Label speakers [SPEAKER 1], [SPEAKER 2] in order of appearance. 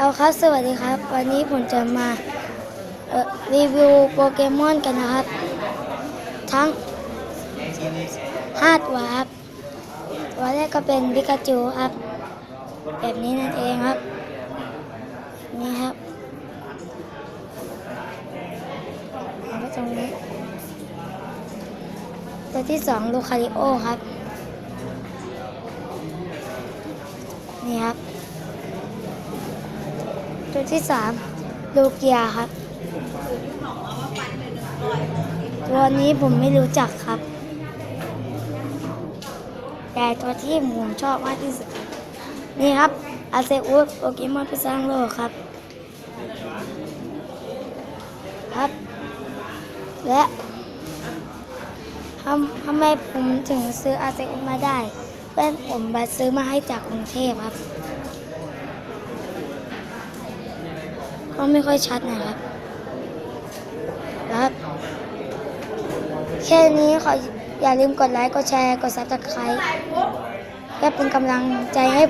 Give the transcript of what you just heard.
[SPEAKER 1] เอาครับ สวัสดีครับ วันนี้ผมจะมาออรีวิวโปเกมอนกันนะครับ ทั้ง5ตัวครับตัวแรกก็เป็นปิกาจูครับ แบบนี้นั่นเองครับ นี่ครับเอาไว้ตรงนี้ ตัวที่สองลูคาริโอครับ นี่ครับ ตัวที่สามลูเกียครับ ตัวนี้ผมไม่รู้จักครับ แต่ตัวที่ผมชอบมากที่สุดนี่ครับอาเซอุสโปเกมอนผู้สร้างโลครับ ครับ และทำทำไมผมถึงซื้ออาเซอุสมาได้ เพื่อนผมบัซื้อมาให้จากกรุงเทพครับ ก็ไม่ค่อยชัดนะครับครับ แค่นี้ขออย่าลืมกดไลค์ กดแชร์ กดซับสไครต์เพื่อเป็นกำลังใจให้